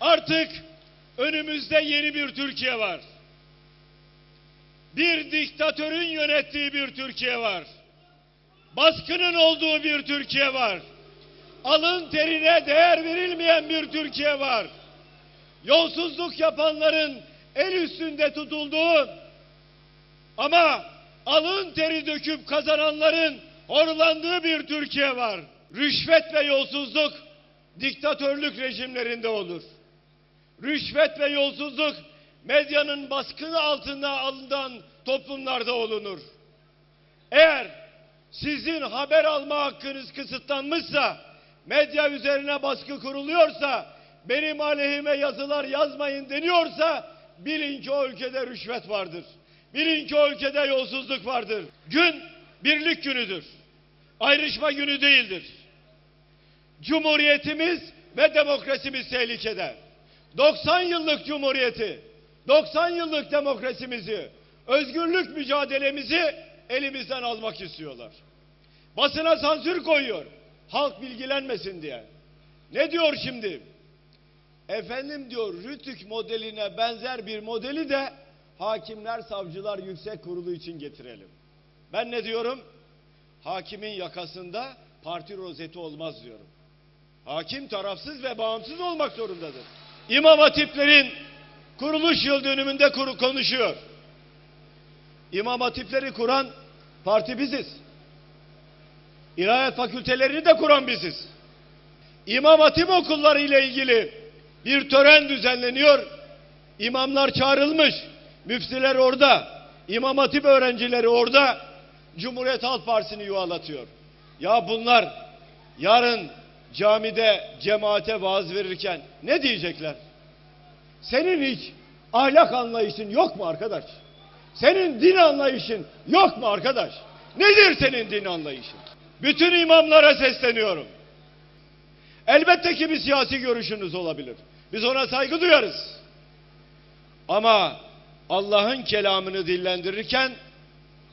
Artık önümüzde yeni bir Türkiye var. Bir diktatörün yönettiği bir Türkiye var. Baskının olduğu bir Türkiye var. Alın terine değer verilmeyen bir Türkiye var. Yolsuzluk yapanların el üstünde tutulduğu ama alın teri döküp kazananların horlandığı bir Türkiye var. Rüşvet ve yolsuzluk diktatörlük rejimlerinde olur. Rüşvet ve yolsuzluk medyanın baskını altında alınan toplumlarda olunur. Eğer sizin haber alma hakkınız kısıtlanmışsa, medya üzerine baskı kuruluyorsa, benim aleyhime yazılar yazmayın deniyorsa, bilin ki o ülkede rüşvet vardır. Bilin ki o ülkede yolsuzluk vardır. Gün birlik günüdür. Ayrışma günü değildir. Cumhuriyetimiz ve demokrasimiz tehlikede. 90 yıllık cumhuriyeti, 90 yıllık demokrasimizi, özgürlük mücadelemizi elimizden almak istiyorlar. Basına sansür koyuyor. Halk bilgilenmesin diye. Ne diyor şimdi? Efendim diyor Rütük modeline benzer bir modeli de Hakimler Savcılar Yüksek Kurulu için getirelim. Ben ne diyorum? Hakimin yakasında parti rozeti olmaz diyorum. Hakim tarafsız ve bağımsız olmak zorundadır. İmam hatiplerin kuruluş yıl dönümünde kuru konuşuyor. İmam hatipleri kuran parti biziz. İlahiyat fakültelerini de kuran biziz. İmam hatip okulları ile ilgili bir tören düzenleniyor. İmamlar çağrılmış. Müftiler orada. İmam hatip öğrencileri orada. Cumhuriyet Halk Partisi'ni yuvalatıyor. Ya bunlar yarın camide cemaate vaaz verirken ne diyecekler? Senin hiç ahlak anlayışın yok mu arkadaş? Senin din anlayışın yok mu arkadaş? Nedir senin din anlayışın? Bütün imamlara sesleniyorum. Elbette ki bir siyasi görüşünüz olabilir. Biz ona saygı duyarız. Ama Allah'ın kelamını dillendirirken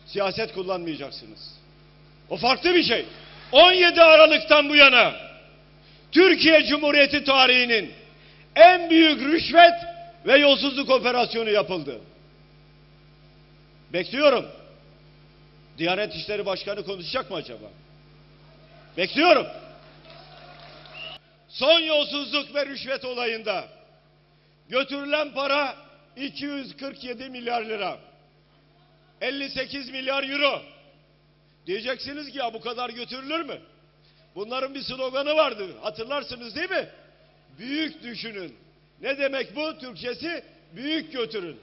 siyaset kullanmayacaksınız. O farklı bir şey. 17 Aralık'tan bu yana Türkiye Cumhuriyeti tarihinin en büyük rüşvet ve yolsuzluk operasyonu yapıldı. Bekliyorum. Diyanet İşleri Başkanı konuşacak mı acaba? Bekliyorum. Son yolsuzluk ve rüşvet olayında götürülen para 247 milyar lira. 58 milyar euro. Diyeceksiniz ki ya bu kadar götürülür mü? Bunların bir sloganı vardı. Hatırlarsınız değil mi? Büyük düşünün. Ne demek bu? Türkçesi büyük götürün.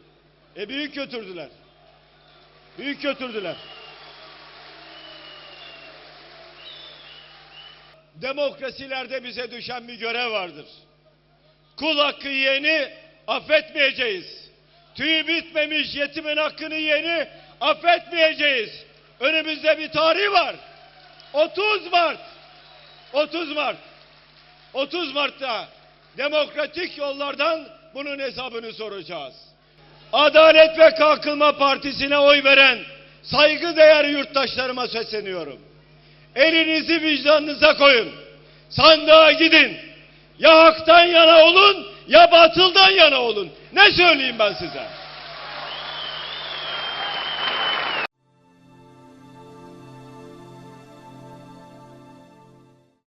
E büyük götürdüler. Büyük götürdüler. Demokrasilerde bize düşen bir görev vardır. Kul hakkı yiyeni affetmeyeceğiz. Tüyü bitmemiş yetimin hakkını yiyeni affetmeyeceğiz. Önümüzde bir tarih var. 30 Mart. 30 Mart. 30 Mart'ta demokratik yollardan bunun hesabını soracağız. Adalet ve Kalkınma Partisi'ne oy veren saygıdeğer yurttaşlarıma sesleniyorum. Elinizi vicdanınıza koyun. Sandığa gidin. Ya haktan yana olun ya batıldan yana olun. Ne söyleyeyim ben size?